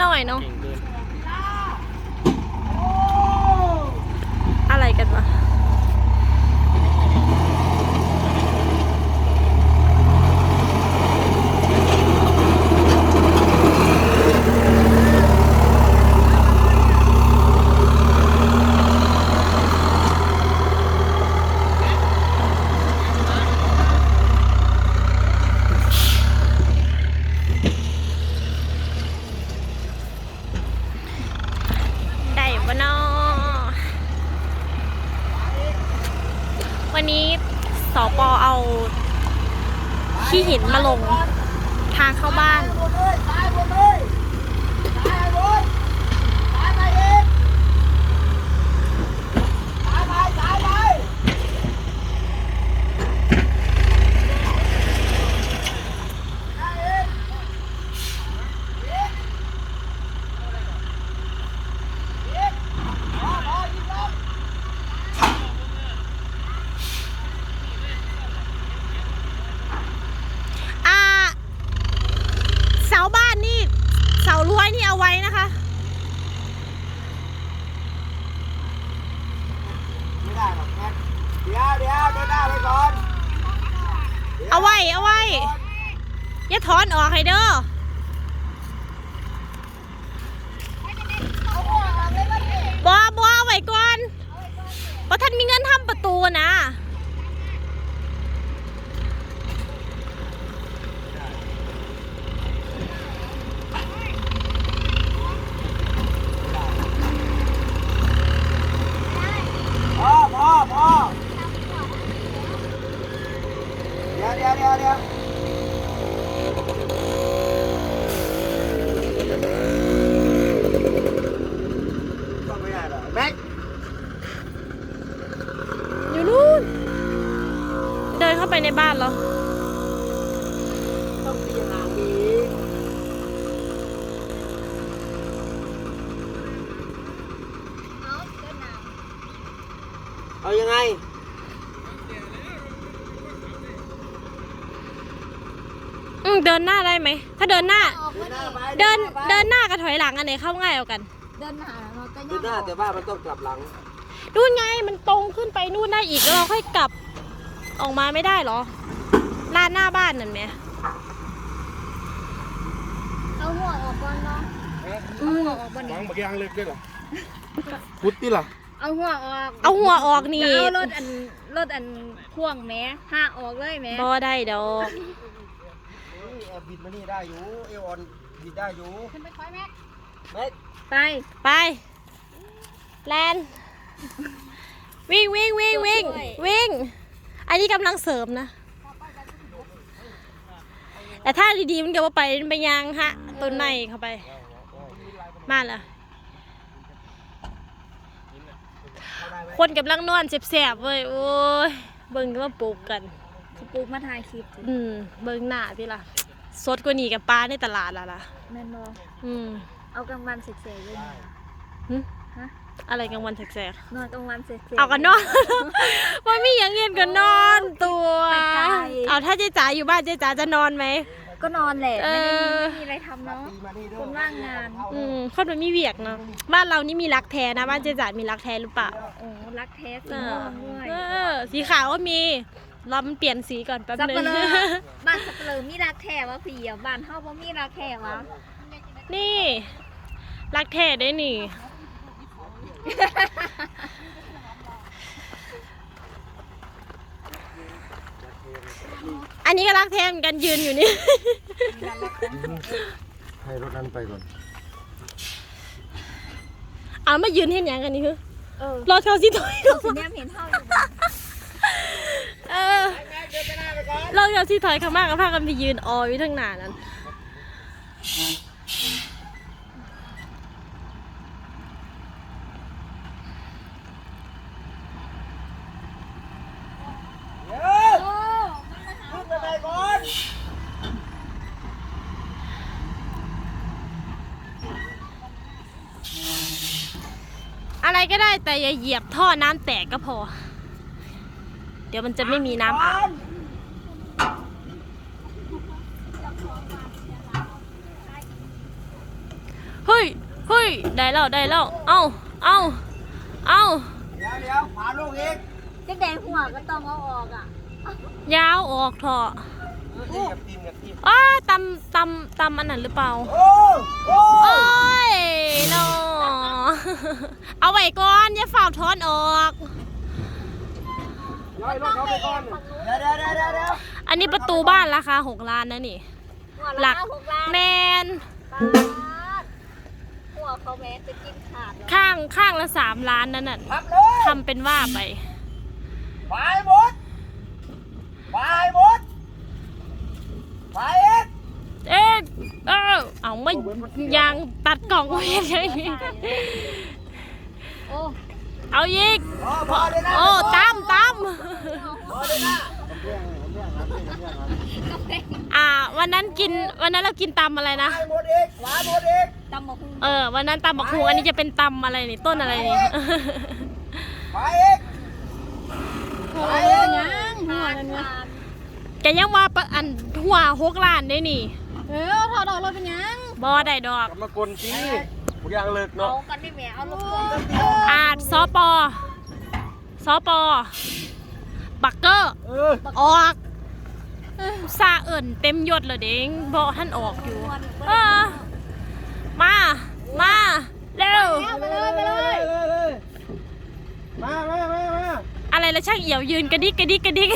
หน่อยเนาะ เก่งเกิน อะไรกันวะ ได้ปะเนาะวันนี้สอปอเอาขี้หินมาลงทางเข้าบ้าน อ่า เสาบ้านนี่ เสารั้วนี่เอาไว้นะคะ ไม่ได้หรอกแม่เดี๋ยวเดี๋ยวเดินหน้าไปก่อน เอาไว้ เอาไว้ อย่าถอนออกให้เด้อบัวบัวเอาไว้ก่อนเพราะท่านมีเงินทำประตูนะ พอพอพอเดี๋ยวเดี๋ยวเดี๋ยวเดี๋ยวต้องไม่ได้หรอกแม็ก อยู่นู่น เดินเข้าไปในบ้านเหรอ ต้องตีห่างดีเอายังไง อืม เดินหน้าได้ไหม ถ้าเดินหน้าเดินหน้าไปเดินเดินหน้ากับถอยหลังอันไหนเข้าง่ายกว่ากัน เดินหาเราก็เดินหน้าแต่ว่ามันต้องกลับหลังนู่นไงมันตรงขึ้นไปนู่นได้อีกแล้วเราค่อยกลับออกมาไม่ได้เหรอลานหน้าบ้านนั่นไหมเอาหัวออกก่อนเนาะเอาหัวออกก่อนฟันี่งบักยางเล็กด้วยเหรอพุทธิล่ะเอาหัวออกเอาหัวออกนี่จะเอารถอันรถอันพ่วงแม่ห้าออกเลยแม่บ่ได้ดอกนี่ แอบบิดมานี่ได้อยู่เอวออนบิดได้อยู่ขึ้นไปคอยแม่แม็กไป ไป แลนวิ่งวิ่งวิ่งวิ่งวิ่ง อันนี้กำลังเสริมนะ แต่ถ้าดีๆมันก็ว่าไปมันไปยางฮะต้นในเข้าไป มาละคนกำลังนอนเสียบๆเว้ยโอ้ยเบิ่งก็มาปลูกกัน เขาปลูกมาถ่ายคลิปสิอืม เบิ่งหน้าพี่ล่ะ สดกว่านี้กับปลาในตลาดและล่ะ แม่นบออืมเอากลางวันเสร็จๆเลยนะหึฮะอะไรกลางวันแสกนอนกลางวันเสร็จๆเอากันนอน ว่ามีอย่างเงินก็นอนตัว ไปไกล เอาถ้าเจ๊จ๋าอยู่บ้านเจ๊จ๋าจะนอนไหม ก็นอนแหละเอไม่ได้อมีอะไรทำเนาะตีมานี่ด้วยคนว่างงานอืมคนมันมีเวียกเนาะบ้านเรานี่มีรักแท้นะบ้านเจ๊จ๋ามีรักแท้หรือเปล่า โอ้รักแท้สีเอม่อวงด้วยเออสีขาวก็มี รอมันเปลี่ยนสีก่อนแป๊บสับนึเปงลือบ้านสับเปลือมีรักแท้วะพี่อะบ้านเฮาบ่มีรักแท้วะนี่รักแท้ได้นี่ อันนี้ก็รักแท้เหมือนกันยืนอยู่นี่ ให้รถนั้นไปก่อนเอามายืนเห็นอย่างกันนี่คือเออรอเขาสิถอยเขาสิแนมเห็นเฮาอยู่บ่ เออ เรอเขาสิถอยเขามากกับพากันไปยืนอออยู่ทั้งหนานั้นอนอะไรก็ได้แต่อย่าเหยียบท่อน้ำแตกก็พอ เดี๋ยวมันจะไม่มีน้ำอาบ เฮ้ยเฮ้ย ได้แล้วได้แล้ว เอาเอาเอาเดี๋ยวเดี๋ยวขวาลูกอีกจักแดงหัวก็ต้องเอาออกอะยาวออกเถอะเออนี่กับทีมกับทีมอ้าตำตำตำอันนั้นหรือเปล่า โอ้โอ้โอ้ยนอเอาไว้ก่อน อย่าฝ่าถอนออก ย้ายรถเขาไปก่อนเดี๋ยวเดี๋ยวเดี๋ยวเดี๋ยวเดี๋ยวอันนี้ประตูบ้านราคาหกล้านนะนี่ หัวหลัละกหกล้านแมน บาทหัว เขาแม้จะกินขาดเหรอข้างข้างละสามล้านนั่นน่ะพับเลยทำเป็นว่าไปไปหมดไปหมดไปเอ็กเอ๊ะเออเอาไม่ยังตัดกล่องไว้ยังไงโอ้เอาอีกโอ้พอเลยนะโอ้ตั้มตั้มพอเลยนะอ่า วันนั้นกินวันนั้นเรากินตำอะไรนะไปหมดอีกขวาหมดอีก ตำบักหุ่งเออ วันนั้นตำบักฮูอันนี้จะเป็นตำอะไรนี่ต้นอะไรนี่ ไปอีกไปยังหัวนั่นวะแกยังว่าปะอันหัวหกล้านได้นี่เออถอดออกเลยเป็นยังบอได้ดอก กลับมากลสิบุกยางเลิกเอาเนาะกันได้แหมเอาลงอาจสปอสปอ บักเกอร์ เออออกซาเอิ่นเต็มยศเลยเด้งบอท่านออกอยู่ เออ มา มา เร็ว ไปเลยไปเลยเลยเลยมามามามาอะไรละช่างเอี่ยวยืนกระดิกกระดิกกระดิก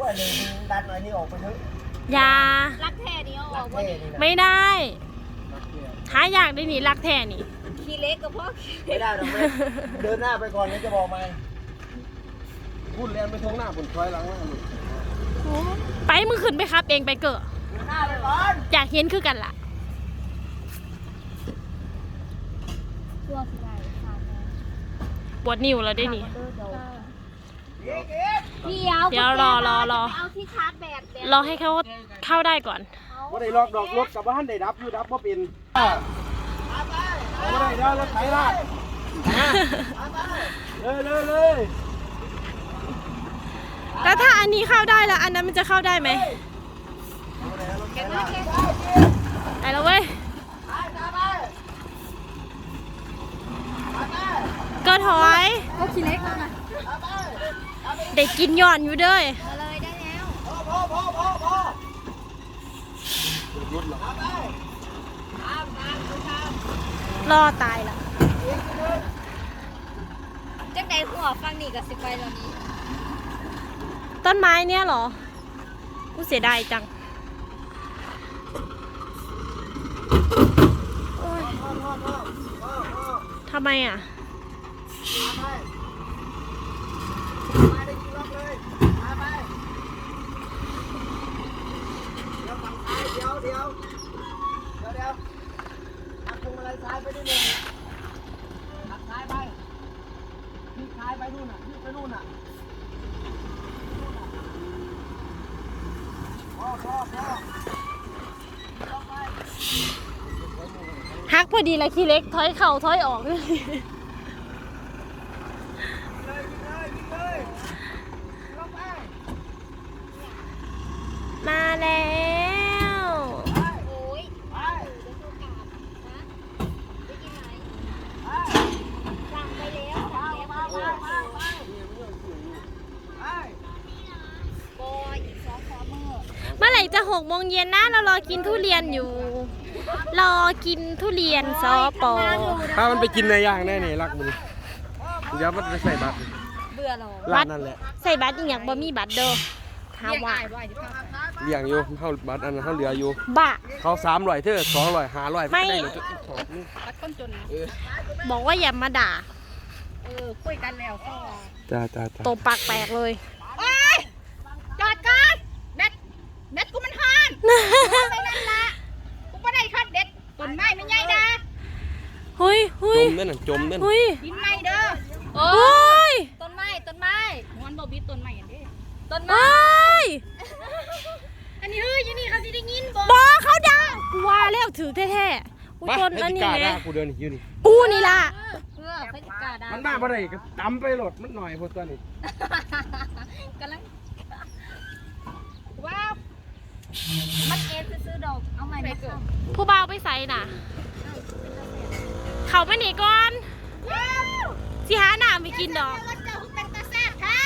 ว่าเลยดันไอ้นี่ออกไปเถอะอย่า รักแท้นี่เอาออกว่าเท่นี่นี่นะไม่ได้หาอยากได้นี่รักแท้นี่ ขี้เล็กกับพ่อไม่ได้หรอกแม่เดินหน้าไปก่อนนี่จะบอกไหมพูดเรียนไปทางหน้าผลคอยหลังหน้าหนูไปมึงขึ้นไปครับ เองไปเกิดเดินหน้าไปก่อน อยากเห็นคือกันล่ะตัวสิไรค่ะปวดนิ้วแล้วได้นี่อีกอีกเดี๋ยวเดี๋ยวรอรอรอ เอาที่ชาร์จแบตรอให้เขาเข้าได้ก่อน ว่าได้ลอกดอกรถกับบ้านได้ดับอยู่ดับบ่เป็นว่าได้เด้อรถไถลากเลยเลยเลยแล้วถ้าอันนี้เข้าได้แล้วอันนั้นมันจะเข้าได้ไหม ได้แล้วเว้ยก็ถอยเอาขี้เล็กแล้วนะเด็กกินย่อนอยู่เด้ยมาเลยได้แล้วพอพอพอพอพอรถเหรอรอตายละจักใดหัวฟังนี่กับสิไปแล้วนี้ ต้นไม้เนี่ยเหรอ กูเสียดายจังโอ๊ยทำไมอะ มาได้กี่รอบเลยมาไปเดี๋ยวฝั่งซ้ายเดี๋ยวเดี๋ยวเดี๋ยว เดี๋ยวหักพวงมาลัยซ้ายไปนิดนึงหักซ้ายไปพี่ซ้ายไปนู่นน่ะพี่ไปนู่นน่ะพอพอ พอดีเลยขี้เล็กถอยเข่าถอยออกเลยมาแล้วเมื่อไหร่จะหกโมงเย็นนะเรารอกินทุเรียนอยู่ รอกินทุเรียนซอปอถ้ามันไปกินในย่างแน่นี่รักมันเดี๋ยวมันไปใส่บัตรเบื่อเราร้านนั่นแหละใส่บัตรอีกอย่างบ่มีบัตรเด้อถามว่าเลี้ยงอยู่เฮาบัตรอันนั้นเฮาเหลืออยู่บ้าเขาสามร้อยเธอสองร้อยห้าร้อยไม่ได้เหลือจุดสองนี่บอกว่าอย่ามาด่าเออคุยกันแล้วก็จ้าจ้าจ้าตบปากแตกเลยจอดก่อนแบตแบตกูมันฮานไปนั่นละกูไม่ได้คัดเด็ดต้นไม้ไม่ใหญ่ดา เฮ้ย เฮ้จยมนั่นน่ะจมนั่นเฮ้ยดินไม้เด้อเฮ้ยต้นไม้ต้นไม้มันบ่บิดต้นไม้อันนี้ต้นเฮไม้้ยอันนี้เฮ้ยอยันนี่เขาสิได้ยินบ่บอเขาด่ากูว่าแล้วถือแท้ๆกูมาต้นให้อันตินี้กาแหด่าละกูเดินนี่อยู่นี่กูนี่ล่ะเออเขาสิกล้าด่ามันมาบ่ได้ก็ตำไปโหลดมันหน่อยพอตัวนี้กำลังว้าวมมันเอ็นซื้อดอกเอาใหม่มาซ่อมผู้บ่าวไปใส่น่ะ เขาไปหนีก่อนสิหาหน้าไม่กินดอกว่าเจ้าเป็นตาแซ่บค่ะ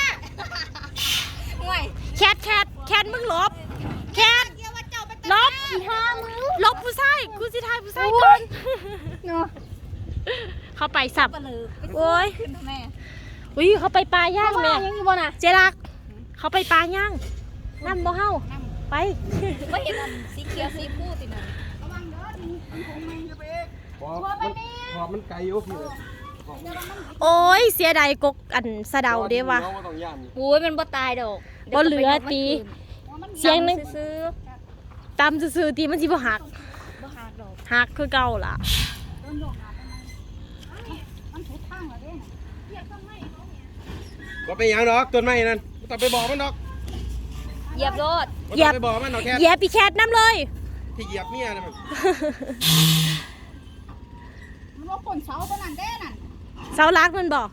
ห่วยแคทแคทแคทมึงลบ แคทเกี่ยวว่าเจ้าเป็นลบลบผู้ชายกูสิทายผู้ชายก่อนเนาะเขาไปสับปลือโอ้ยขึ้นแม่อุ้ยเขาไปปลาย่างแม่ยังอยู่บ่น่ะเจรัก เขาไปปลาย่างนั่นบ่เฮาไปไม่เห็นอันสีเขียวสีพูติน่ะขอ บมันขอบมันไกลอยู่พี่เลยโอ้ยเสียดายกกอันสะเดาเด้วะน้องก็ต้องย่านโอ้ยมันบ่ตายดอกบ่เหลือตี เสียงนึงซื้อตำซื่อๆตีมันสิบ่หักบ่หาดอกหักคือเก่าล่ะก็ไปหยังดอกต้นไม้นั่นบ่ต้องไปบอกมันดอกเหยียบรถบ่เหยีต้ยอบ งไปบอกมันดอกแค่เหยียบพี่แคทน้ำเลยที่เหยียบเมียน่ะมัน มันบ่คนเสาตัวนั้นเด้นั่นเสาลักมันบอก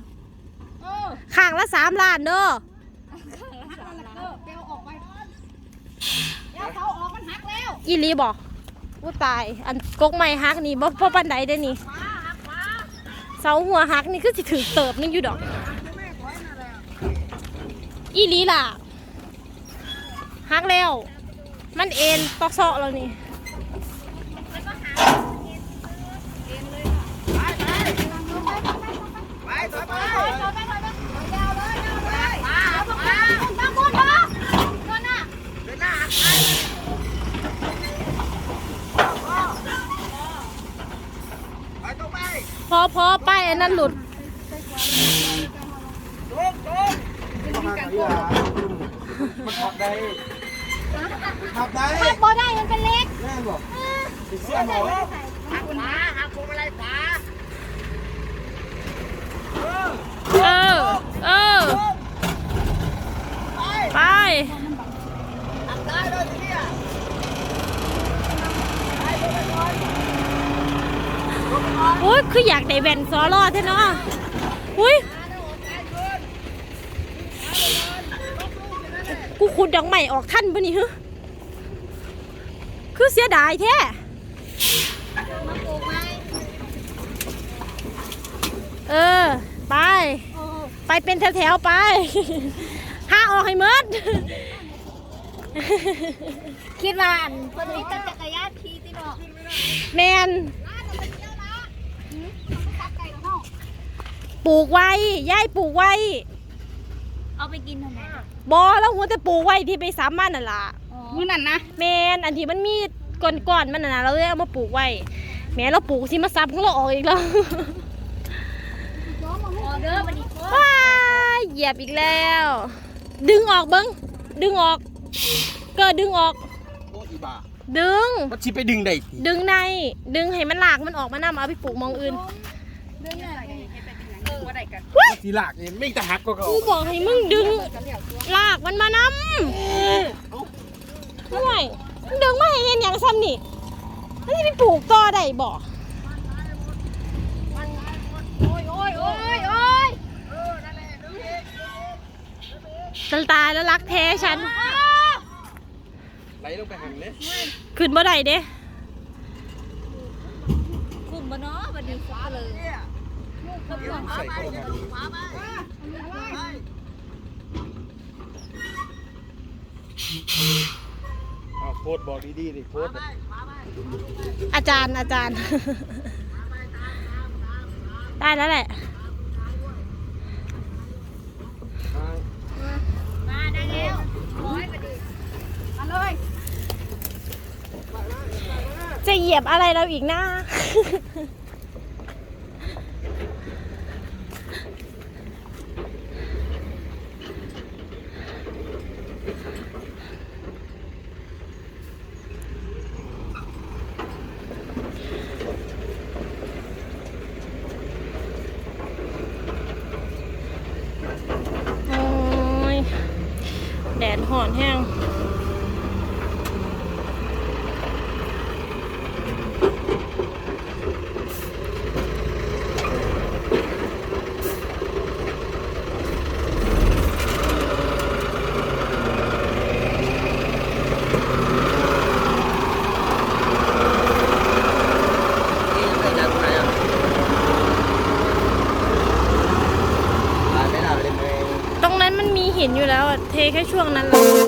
เออข้างละสามล้านเด้อเออเปลวออกไปเดี๋ยวเสาออกมันหักแล้วอีหลีบอกว่าตาย อันกกไม้หักนี่บ่บ่ปันใดเด้อนี่เสาหัวหักนี่คือสิถือเติบนึงอยู่ดอกอีหลีล่ะหักแล้ว มันเอ็นตอกเซาะแล้วนี่ ไปต่อไป เอาไปเอาไปยาวเลยยาวเลยมาเอาพวกมาตั้งบนบ่นั่นน่ะ เดินหน้าหักไปไปตรงไป พอพอป้ายอันนั้นหลุดตรงตรงมันขับได้ขับได้ขับบ่ได้มันเป็นเล็กแน่นบอกติดเสื้อหมอหักขวาหักพวงมาลัยขวาเออ เออ ไปหักได้ เลยทีเนี่ยอุ้ยคืออยากได้แว่นซอรอดแท้เนาะอุ้ยกูขุดดอกใหม่ออกท่านปะนี่ฮึคือเสียดายแท้มาปลูกไหมเออ ไป ไปเป็นแถวๆไปห้าออกให้หมดคิดว่าอันคนนี้ตั้งจักรยานขี่ติเนาะแมน ร้านมันเที่ยวละหืมมันขับไก่กับเนาะ ปลูกไว้ย่ายปลูกไว้เอาไปกินทำไมบอแล้วหัวแต่ปลูกไว้ที่ไปสามมันน่ะล่ะมื้อนั้นนะแมนอันที่มันมีก่อนๆมันน่ะนะเราเลยเอามาปลูกไว้แม่เราปลูกสิมาซับของเราออกอีกแล้วออเดอร์บัดนี้โคว้ายเหยียบอีกแล้ว ดึงออกเบิ้งดึงออก เกิดดึงออกโอ้อีบ้าดึงมันสิไปดึงได้ติดึงในดึงให้มันหลากมันออกมานำเอาไปปลูกหมองอื่น เรื่องอะไรเออบ่ได้ กันมันสิลากนี่ไม่ตะหักก็ก็กูบอกให้มึงดึงลากมันมานำห่วยมึงดึงมาให้เห็นอย่างซ้ำนี่มันจะไปปลูกต่อได้บ่โอ้ยโอ้ยโอ้ยโอ้ยตายตายแล้วรักแท้ฉันไหลลงไปหันเลยขึ้นบ่ได้เด้กลุ่มบ่เนาะบัดนี้ฟ้าเลยเดี๋ยว ใส่เข้าไปอ้าวโคตรบอกดีๆดิโคตรอาจารย์อาจารย์ ได้แล้วแหละมาได้แล้วร้อยบัดนี้มาเลยจะเหยียบอะไรเราอีกนะ โอ้ย แดดห่อนแห้ง หินอยู่ แค่ช่วงนั้นแหละ